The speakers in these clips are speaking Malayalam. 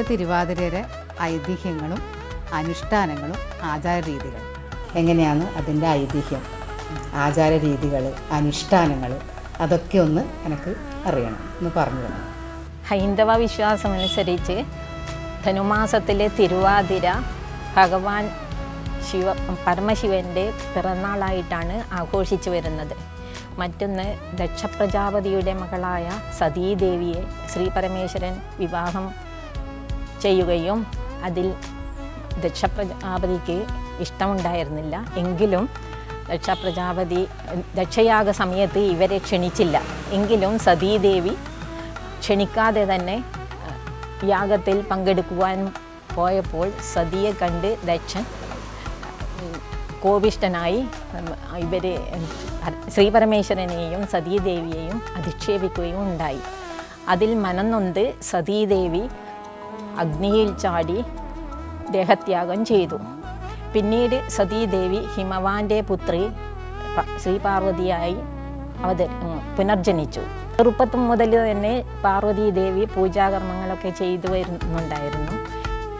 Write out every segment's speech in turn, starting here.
ധനുമാസ തിരുവാതിരയുടെ ഐതിഹ്യങ്ങളും അനുഷ്ഠാനങ്ങളും ആചാരരീതികളും എങ്ങനെയാണ് അതിന്റെ ഐതിഹ്യം? ആചാരരീതികൾ അനുഷ്ഠാനങ്ങൾ അതൊക്കെ ഒന്ന് എനിക്ക് അറിയണം. എന്ന് പറഞ്ഞു തന്നെ? ഹൈന്ദവ വിശ്വാസമനുസരിച്ച് ധനുമാസത്തിലെ തിരുവാതിര ഭഗവാൻ ശിവ പരമശിവന്റെ പിറന്നാളായിട്ടാണ് ആഘോഷിച്ചു വരുന്നത്. മറ്റൊന്ന് ദക്ഷപ്രജാപതിയുടെ മകളായ സതീദേവിയെ ശ്രീ പരമേശ്വരൻ വിവാഹം ചെയ്യുകയും അതിൽ ദക്ഷപ്രജാപതിക്ക് ഇഷ്ടമുണ്ടായിരുന്നില്ല. എങ്കിലും ദക്ഷപ്രജാപതി ദക്ഷയാഗ സമയത്ത് ഇവരെ ക്ഷണിച്ചില്ല. എങ്കിലും സതീദേവി ക്ഷണിക്കാതെ തന്നെ യാഗത്തിൽ പങ്കെടുക്കുവാൻ പോയപ്പോൾ സതിയെ കണ്ട് ദക്ഷൻ കോപിഷ്ടനായി പര- ശ്രീപരമേശ്വരനെയും സതീദേവിയെയും അധിക്ഷേപിക്കുകയും ഉണ്ടായി അതിൽ മനംനൊന്ത് സതീദേവി അഗ്നിയിൽ ചാടി ദേഹത്യാഗം ചെയ്തു. പിന്നീട് സതീദേവി ഹിമവാന്റെ പുത്രി ശ്രീപാർവതിയായി അവത പുനർജനിച്ചു. ചെറുപ്പത്തും മുതൽ തന്നെ പാർവതീദേവി പൂജാകർമ്മങ്ങളൊക്കെ ചെയ്തു വരുന്നുണ്ടായിരുന്നു.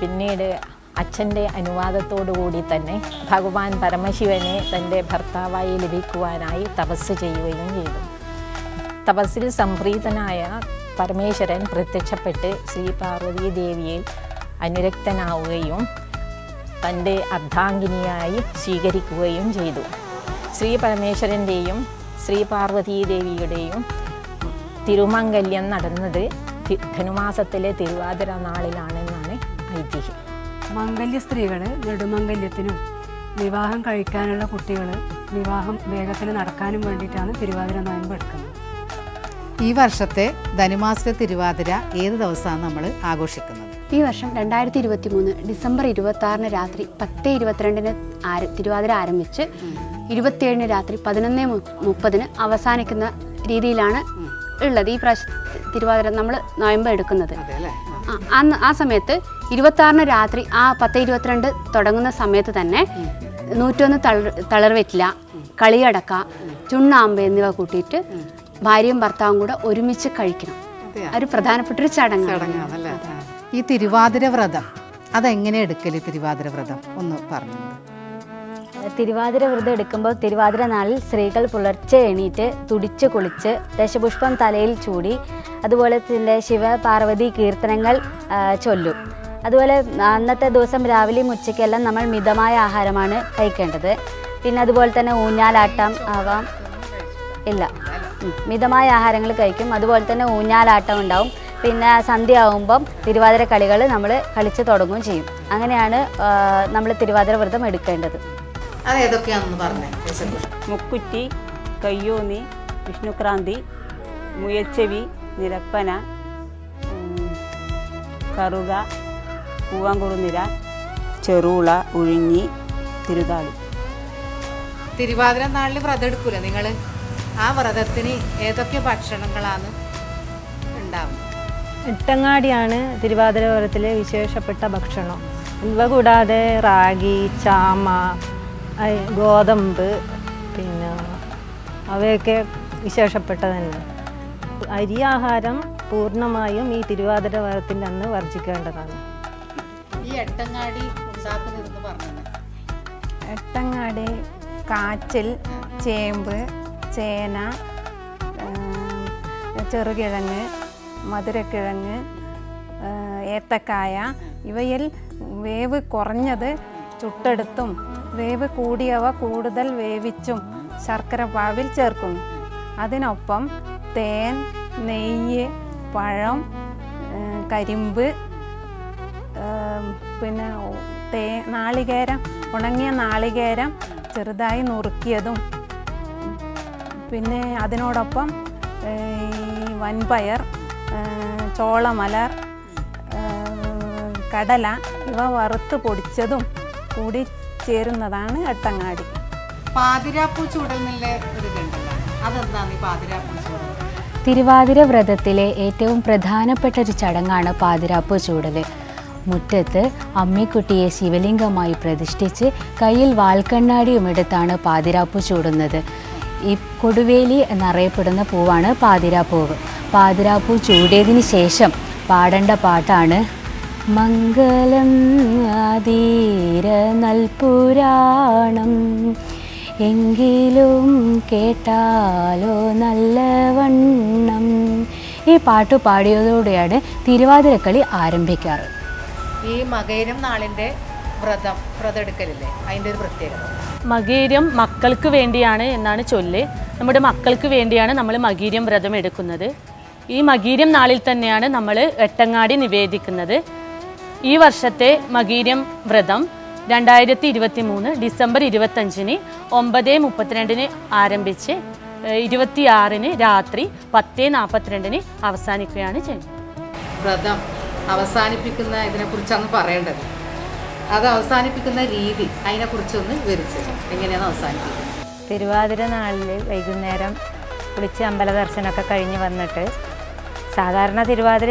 പിന്നീട് അച്ഛന്റെ കൂടി തന്നെ ഭഗവാൻ പരമശിവനെ തന്റെ ഭർത്താവായി ലഭിക്കുവാനായി തപസ് ചെയ്യുകയും ചെയ്തു. തപസ്സിൽ സംപ്രീതനായ പരമേശ്വരൻ പ്രത്യക്ഷപ്പെട്ട് ശ്രീ പാർവതി ദേവിയിൽ അനുരക്തനാവുകയും തന്റെ അർദ്ധാംഗിനിയായി സ്വീകരിക്കുകയും ചെയ്തു. ശ്രീ പരമേശ്വരന്റെയും ശ്രീ പാർവതീ ദേവിയുടെയും തിരുമംഗല്യം നടന്നത് ധനുമാസത്തിലെ തിരുവാതിര നാളിലാണെന്നാണ് ഐതിഹ്യം. മംഗല്യ സ്ത്രീകൾ നെടുമംഗല്യത്തിനും വിവാഹം കഴിക്കാനുള്ള കുട്ടികൾ വിവാഹം വേഗത്തിൽ നടക്കാനും വേണ്ടിയിട്ടാണ് തിരുവാതിര നോയമ്പ് എടുക്കുന്നത്. ഈ വർഷത്തെ ധനുമാസ തിരുവാതിര ഏത് ദിവസമാണ് നമ്മൾ ആഘോഷിക്കുന്നത്? ഈ വർഷം രണ്ടായിരത്തി ഇരുപത്തി മൂന്ന് ഡിസംബർ ഇരുപത്തി ആറിന് രാത്രി പത്ത് ഇരുപത്തിരണ്ടിന് ആര തിരുവാതിര ആരംഭിച്ച് ഇരുപത്തിയേഴിന് രാത്രി പതിനൊന്ന് മുപ്പതിന് അവസാനിക്കുന്ന രീതിയിലാണ് ഉള്ളത് ഈ പ്രാവശ്യം തിരുവാതിര നമ്മൾ നോയമ്പ് എടുക്കുന്നത്. അന്ന് ആ സമയത്ത് ഇരുപത്തി ആറിന് രാത്രി ആ പത്ത് ഇരുപത്തിരണ്ട് തുടങ്ങുന്ന സമയത്ത് തന്നെ നൂറ്റൊന്ന് തളർ തളർവെറ്റില കളിയടക്ക ചുണ്ണാമ്പ് എന്നിവ കൂട്ടിയിട്ട് ഭാര്യയും ഭർത്താവും കൂടെ ഒരുമിച്ച് കഴിക്കണം. ഒരു പ്രധാനപ്പെട്ട ഒരു ചടങ്ങാണ്. ഈ തിരുവാതിര വ്രതം അതെങ്ങനെ എടുക്കൽ തിരുവാതിര വ്രതം? ഒന്ന് പറഞ്ഞു തിരുവാതിര വ്രതം എടുക്കുമ്പോൾ തിരുവാതിര നാളിൽ സ്ത്രീകൾ പുലർച്ചെ എണീറ്റ് തുടിച്ച് കുളിച്ച് ദശപുഷ്പം തലയിൽ ചൂടി അതുപോലെ തന്നെ ശിവ പാർവതി കീർത്തനങ്ങൾ ചൊല്ലും. അതുപോലെ അന്നത്തെ ദിവസം രാവിലെയും ഉച്ചയ്ക്കെല്ലാം നമ്മൾ മിതമായ ആഹാരമാണ് കഴിക്കേണ്ടത്. പിന്നെ അതുപോലെ തന്നെ ഊഞ്ഞാലാട്ടം ആവാം. ഇല്ല. മിതമായ ആഹാരങ്ങൾ കഴിക്കും. അതുപോലെ തന്നെ ഊഞ്ഞാലാട്ടം ഉണ്ടാവും. പിന്നെ സന്ധ്യ ആകുമ്പം തിരുവാതിര കളികൾ നമ്മൾ കളിച്ച് തുടങ്ങുകയും ചെയ്യും. അങ്ങനെയാണ് നമ്മൾ തിരുവാതിര വ്രതം എടുക്കേണ്ടത്. അത് ഏതൊക്കെയാണെന്ന് പറഞ്ഞേ മുക്കുറ്റി കയ്യോന്നി വിഷ്ണുക്രാന്തി മുയൽച്ചെവി നിരപ്പന കറുക പൂവാങ്കുറുനിര ചെറുള ഉഴിഞ്ഞി തിരുതാളി. തിരുവാതിര നാളിൽ വ്രതം എടുക്കൂല നിങ്ങൾ? ആ വ്രതത്തിന് ഏതൊക്കെ ഭക്ഷണങ്ങളാണ് ഉണ്ടാവുന്നത്? ഇട്ടങ്ങാടിയാണ് തിരുവാതിരപുരത്തിലെ വിശേഷപ്പെട്ട ഭക്ഷണം. ഇവ കൂടാതെ റാഗി ചാമ ഗോതമ്പ് പിന്നെ അവയൊക്കെ വിശേഷപ്പെട്ട തന്നെ അരി ആഹാരം പൂർണമായും ഈ തിരുവാതിര വ്രതത്തിന്റെ അന്ന് വർജിക്കേണ്ടതാണ്. ഈ എട്ടങ്ങാടി ഉണ്ടാക്കുന്നതെന്ന് പറഞ്ഞത്? എട്ടങ്ങാടി കാച്ചിൽ ചേമ്പ് ചേന ചെറുകിഴങ്ങ് മധുരക്കിഴങ്ങ് ഏത്തക്കായ ഇവയിൽ വേവ് കുറഞ്ഞത് ചുട്ടെടുത്തും വേവ് കൂടിയവ കൂടുതൽ വേവിച്ചും ശർക്കര പാവിൽ ചേർക്കുന്നു. അതിനൊപ്പം തേൻ നെയ്യ് പഴം കരിമ്പ് പിന്നെ തേ നാളികേരം ഉണങ്ങിയ നാളികേരം ചെറുതായി നുറുക്കിയതും പിന്നെ അതിനോടൊപ്പം ഈ വൻപയർ ചോളമലർ കടല ഇവ വറുത്ത് പൊടിച്ചതും കൂടി ചേരുന്നതാണ് എട്ടങ്ങാടി പാതിരാപ്പൂ ചൂടൽ? തിരുവാതിര വ്രതത്തിലെ ഏറ്റവും പ്രധാനപ്പെട്ട ഒരു ചടങ്ങാണ് പാതിരാപ്പ് ചൂടൽ മുറ്റത്ത് അമ്മിക്കുട്ടിയെ ശിവലിംഗമായി പ്രതിഷ്ഠിച്ച് കയ്യിൽ വാൽക്കണ്ണാടിയും എടുത്താണ് പാതിരാപ്പ് ചൂടുന്നത്. ഈ കൊടുവേലി എന്നറിയപ്പെടുന്ന പൂവാണ് പാതിരാപ്പൂവ്. പാതിരാപ്പൂ ചൂടിയതിന് ശേഷം പാടേണ്ട പാട്ടാണ്. മംഗലം ആതീര നൽപുരാണം എങ്കിലും കേട്ടാലോ നല്ലവണ്ണം ഈ പാട്ട് പാടിയതോടെയാണ് തിരുവാതിരക്കളി ആരംഭിക്കാറ്. ഈ മകയിരം നാളിന്റെ വ്രതം വ്രതം എടുക്കലില്ലേ അതിന്റെ ഒരു പ്രത്യേകത. മകീര്യം മക്കൾക്ക് വേണ്ടിയാണ് എന്നാണ് ചൊല്ല്. നമ്മുടെ മക്കൾക്ക് വേണ്ടിയാണ് നമ്മൾ മകീര്യം വ്രതം എടുക്കുന്നത്. ഈ മകീര്യം നാളിൽ തന്നെയാണ് നമ്മൾ എട്ടങ്ങാടി നിവേദിക്കുന്നത്. ഈ വർഷത്തെ മകീര്യം വ്രതം രണ്ടായിരത്തി ഇരുപത്തി മൂന്ന് ഡിസംബർ ഇരുപത്തഞ്ചിന് ഒമ്പത് മുപ്പത്തിരണ്ടിന് ആരംഭിച്ച് ഇരുപത്തിയാറിന് രാത്രി പത്ത് നാൽപ്പത്തിരണ്ടിന് അവസാനിക്കുകയാണ് ചെയ്യുന്നത്. വ്രതം അവസാനിപ്പിക്കുന്ന ഇതിനെക്കുറിച്ചാണ് പറയേണ്ടത്. അത് അവസാനിപ്പിക്കുന്ന രീതി അതിനെക്കുറിച്ചൊന്ന് വിവരിച്ച് എങ്ങനെയാണ് അവസാനിപ്പിക്കുന്നത്? തിരുവാതിര നാളിൽ വൈകുന്നേരം കുളിച്ച് അമ്പല ദർശനമൊക്കെ കഴിഞ്ഞ് വന്നിട്ട് സാധാരണ തിരുവാതിര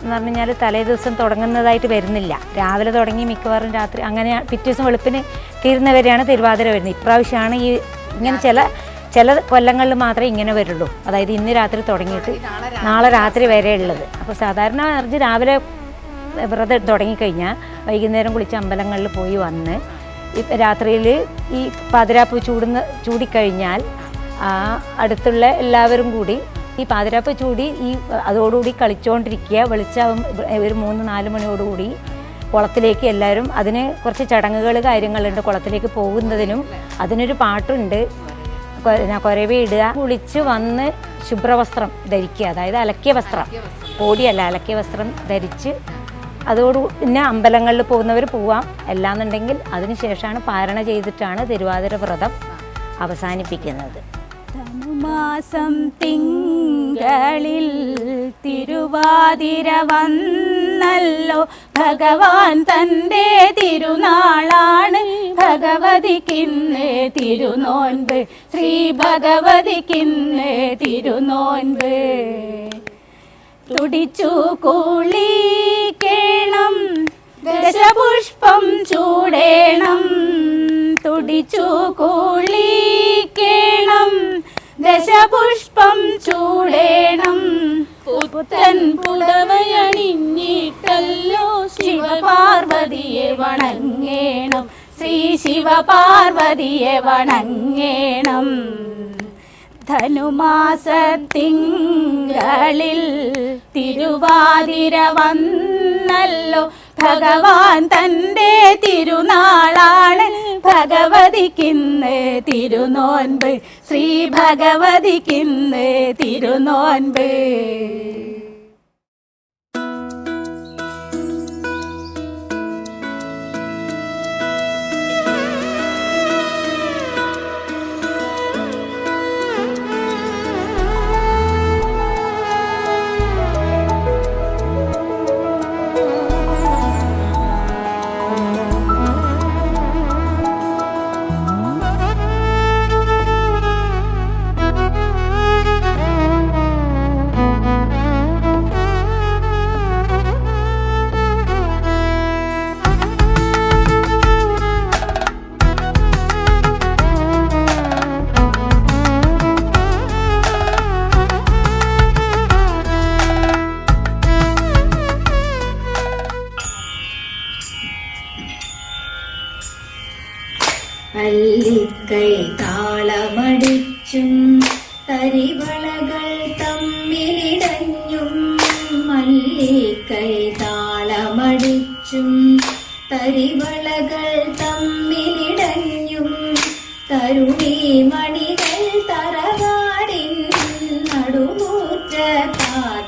എന്ന് പറഞ്ഞു കഴിഞ്ഞാൽ തലേ ദിവസം തുടങ്ങുന്നതായിട്ട് വരുന്നില്ല. രാവിലെ തുടങ്ങി മിക്കവാറും രാത്രി അങ്ങനെ പിറ്റേ ദിവസം വെളുപ്പിന് തീരുന്നവരെയാണ് തിരുവാതിര വരുന്നത്. ഇപ്രാവശ്യമാണ് ഈ ഇങ്ങനെ ചില ചില കൊല്ലങ്ങളിൽ മാത്രമേ ഇങ്ങനെ വരുള്ളൂ. അതായത് ഇന്ന് രാത്രി തുടങ്ങിയിട്ട് നാളെ രാത്രി വരെ ഉള്ളത് അപ്പോൾ സാധാരണ രാവിലെ വ്രതം തുടങ്ങിക്കഴിഞ്ഞാൽ വൈകുന്നേരം കുളിച്ച് അമ്പലങ്ങളിൽ പോയി വന്ന് രാത്രിയിൽ ഈ പാതിരാപ്പ് ചൂടുന്ന ചൂടിക്കഴിഞ്ഞാൽ അടുത്തുള്ള എല്ലാവരും കൂടി ഈ പാതിരാപ്പ് ചൂടി ഈ അതോടുകൂടി കളിച്ചുകൊണ്ടിരിക്കുക വെളിച്ചാവും ഒരു മൂന്ന് നാല് മണിയോടുകൂടി കുളത്തിലേക്ക് എല്ലാവരും അതിന് കുറച്ച് ചടങ്ങുകൾ കാര്യങ്ങളുണ്ട് കുളത്തിലേക്ക് പോകുന്നതിനും അതിനൊരു പാട്ടുണ്ട്. കൊരവി ഇടുക. കുളിച്ച് വന്ന് ശുഭ്രവസ്ത്രം ധരിക്കുക. അതായത് അലക്കിയ വസ്ത്രം. കോടിയല്ല അലക്കിയ വസ്ത്രം ധരിച്ച് അതോട് പിന്നെ അമ്പലങ്ങളിൽ പോകുന്നവർ പോവാം. അല്ലാന്നുണ്ടെങ്കിൽ അതിനുശേഷമാണ് പാരണ ചെയ്തിട്ടാണ് തിരുവാതിര വ്രതം അവസാനിപ്പിക്കുന്നത്. മാസം തിങ്കളിൽ തിരുവാതിര വന്നല്ലോ. ഭഗവാൻ തന്റെ തിരുനാളാണ്. ഭഗവതിക്കിന്ന് തിരുനോൻപ്. ശ്രീ ഭഗവതിക്കിന്ന് തിരുനോൻപ്. തുടിച്ചു കേണം. ദശപുഷ്പം ചൂടേണം. തുടിച്ചു കേണം. ദശപുഷ്പം ചൂടേണം. പുത്തൻ പുടവയണിഞ്ഞിട്ടല്ലോ ശിവപാർവതിയെ വണങ്ങേണം. ശ്രീ ശിവപാർവതിയെ വണങ്ങേണം. ധനുമാസത്തിങ്കളിൽ തിരുവാതിര വന്നല്ലോ. ഭഗവാൻ തന്റെ തിരുനാളാണ്. ഭഗവതിക്കിന്ന് തിരുനോൻപ്. ശ്രീ ഭഗവതിക്കിന്ന് തിരുനോൻപ്.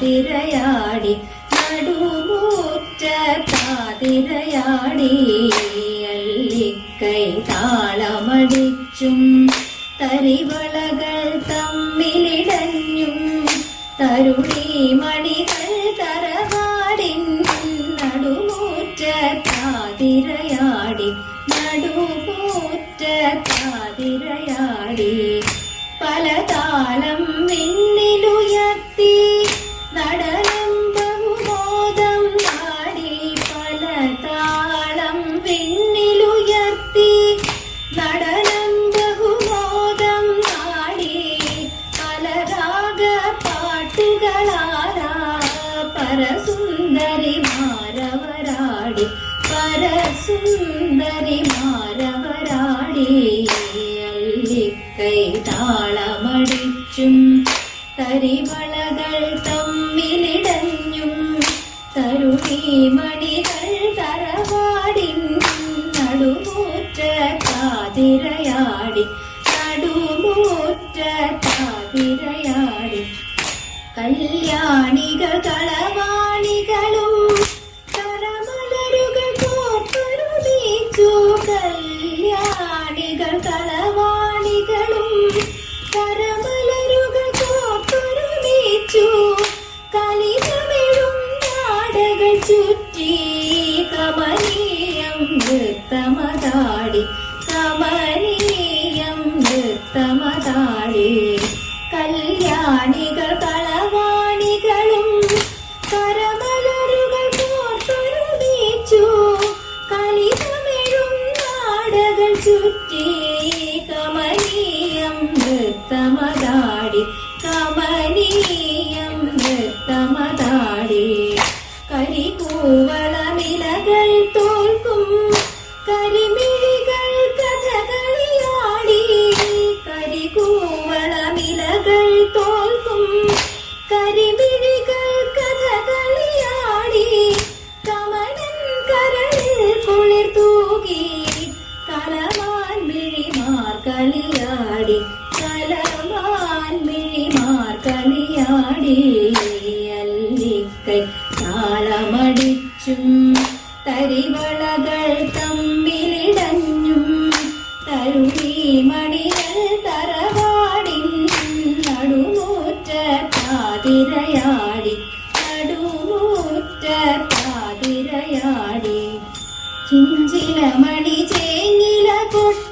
പാതിരയാടി നടുമൂറ്റ കാതിരയാടി അള്ളിക്കൈ താളമടിച്ചും തരിവളകൾ തമ്മിലിടഞ്ഞും തരുണീമണികൾ തറവാടിൻ നടുമൂറ്റ കാതിരയാടി നടുമൂറ്റ കാതിരയാടി പലതാളം മിന്നിലുയർത്തി അല്ലിക്കൈ താളമടിച്ചും തരിവള കളിയാടി കലവാൻ മിഴിമാർ കളിയാടി അല്ലിക്കൈ താളമടിച്ചും തരിവളകൾ തമ്മിലിടഞ്ഞും തരുണി മണികൾ തറവാടി നടുമൂറ്റ പാതിരയാടി നടുമൂറ്റ പാതിരയാടി. ചിഞ്ചില മണി ചേങ്ങില കൊട്ട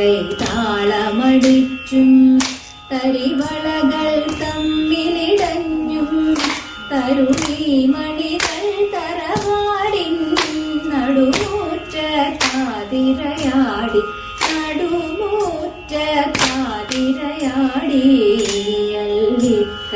കൈ താളമടിച്ചും തരിവളകൾ തമ്മിലിടഞ്ഞും തരുണി മണികൾ തറവാടിൻ നടുമൂറ്റ കാതിരയാടി നടുമൂറ്റ കാതിരയാടി അല്ലിക്ക